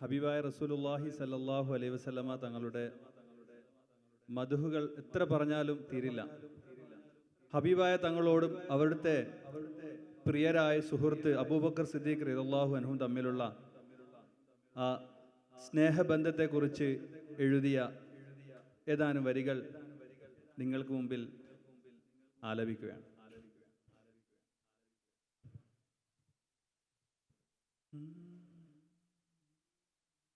ഹബീബായ റസൂലുല്ലാഹി സല്ലല്ലാഹു അലൈഹി വസല്ലമ തങ്ങളുടെ മധുഹുകൾ എത്ര പറഞ്ഞാലും തീരില്ല. ഹബീബായ തങ്ങളോടും അവിടുത്തെ പ്രിയരായ സുഹൃത്ത് അബൂബക്കർ സിദ്ദീഖ് റളിയല്ലാഹു അൻഹു തമ്മിലുള്ള ആ സ്നേഹബന്ധത്തെക്കുറിച്ച് എഴുതിയ ഏതാനും വരികൾ നിങ്ങൾക്ക് മുമ്പിൽ ആലപിക്കുകയാണ് ആ ആ മീമിൽ ഹുബായ്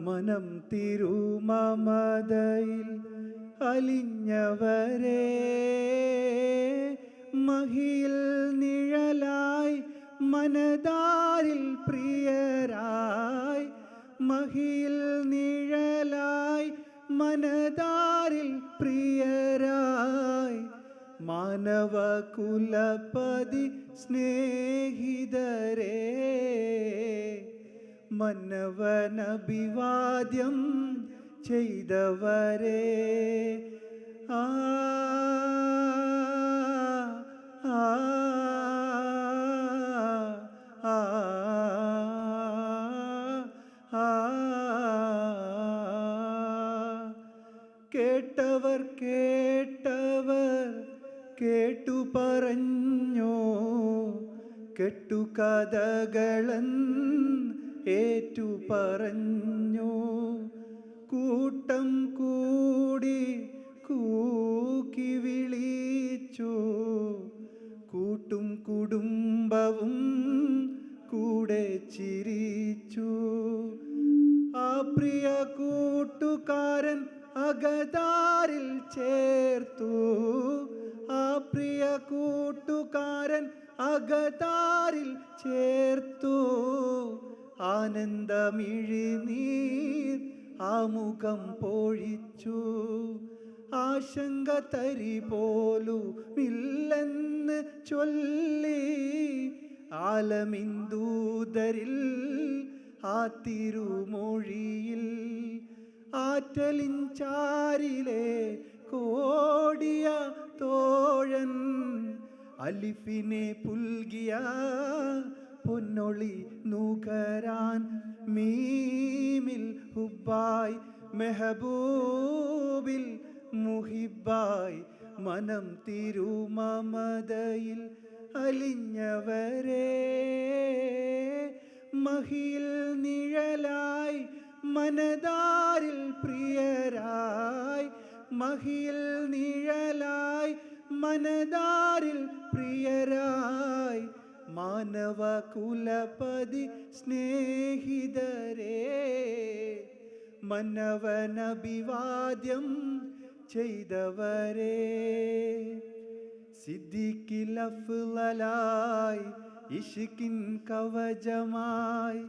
മനം തിരുമമതയിൽ അലിഞ്ഞവരെ. മഹിയിൽ നിഴലായി മനതാരിൽ പ്രിയരായി. മഹിയിൽ നിഴലായി മനതാരിൽ പ്രിയരായി. മാനവകുലപതി സ്നേഹിതരേ. മന്നവനഭിവാദ്യം ചെയ്തവരെ. ആ കേട്ടവർ കേട്ടവർ കേട്ടു പറഞ്ഞോ കെട്ടുകഥകളൻ ഏറ്റു പറഞ്ഞു കൂട്ടം കൂടി കൂക്കി വിളിച്ചു. കൂട്ടും കുടുംബവും കൂടെ ചിരിച്ചു. ആ പ്രിയ കൂട്ടുകാരൻ അകതാരിൽ ചേർത്തു. ആ പ്രിയ കൂട്ടുകാരൻ അകതാരിൽ ചേർത്തു. ആനന്ദമിഴിനീർ ആമുഖം പൊഴിച്ചു. ആശങ്ക തരി പോലുമില്ലെന്ന് ചൊല്ലി. ആലമിന്ദൂതരിൽ ആ തിരുമൊഴിയിൽ ആറ്റലിൻ ചാരിലെ കോടിയ തോഴൻ അലിഫിനെ പുൽകിയ പൊന്നൊളി നൂകരാൻ മീമിൽ ഹുബായ് മെഹബൂബിൽ മുഹിബായ് മനം തിരുമമതയിൽ അലിഞ്ഞവരെ മഹിയിൽ നിഴലായി മനദാരിൽ പ്രിയരായി മഹിയിൽ നിഴലായി മനദാരിൽ പ്രിയരായി. മാനവ കുലപതി സ്നേഹിതരേ മനവനഭിവാദ്യം ചെയ്തവരേ. സിദ്ദിഖിലഫ്ലായി ഇഷിക്കിൻ കവചമായി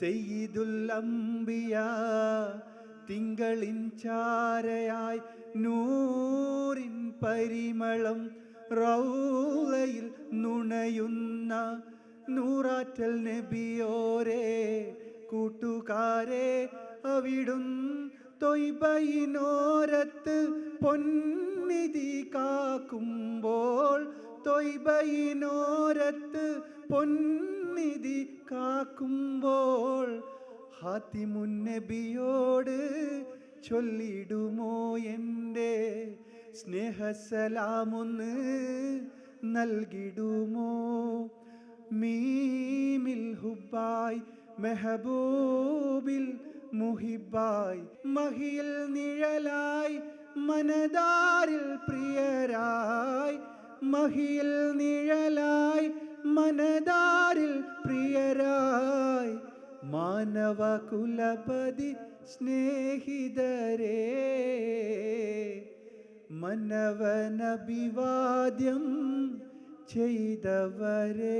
സെയ്തുല്ലംബിയ തിങ്കളിൻ ചാരയായി നൂറിൻ പരിമളം റൗലയിൽ നുണയുന്ന നൂറാറ്റൽ നബിയോരെ കൂട്ടുകാരെ അവിടും തൊയ്ബയിനോരത്ത് പൊന്നിധി കാക്കുമ്പോൾ തൊയ്ബയിനോരത്ത് പൊന്നിധി കാക്കുമ്പോൾ ഹാത്തിമുന്നബിയോട് ചൊല്ലിടുമോ എന്റെ സ്നേഹസലാമൊന്ന് നൽകിടുമോ? മീമിൽ ഹുബായ് മെഹബൂബിൽ മുഹിബായ് മഹിയിൽ നിഴലായി മനദാരിൽ പ്രിയരായി മഹിയിൽ നിഴലായി മനദാരിൽ പ്രിയരായി. മാനവ കുലപതി സ്നേഹിതരേ മനവനഭിവാദ്യം ചെയ്തവരേ.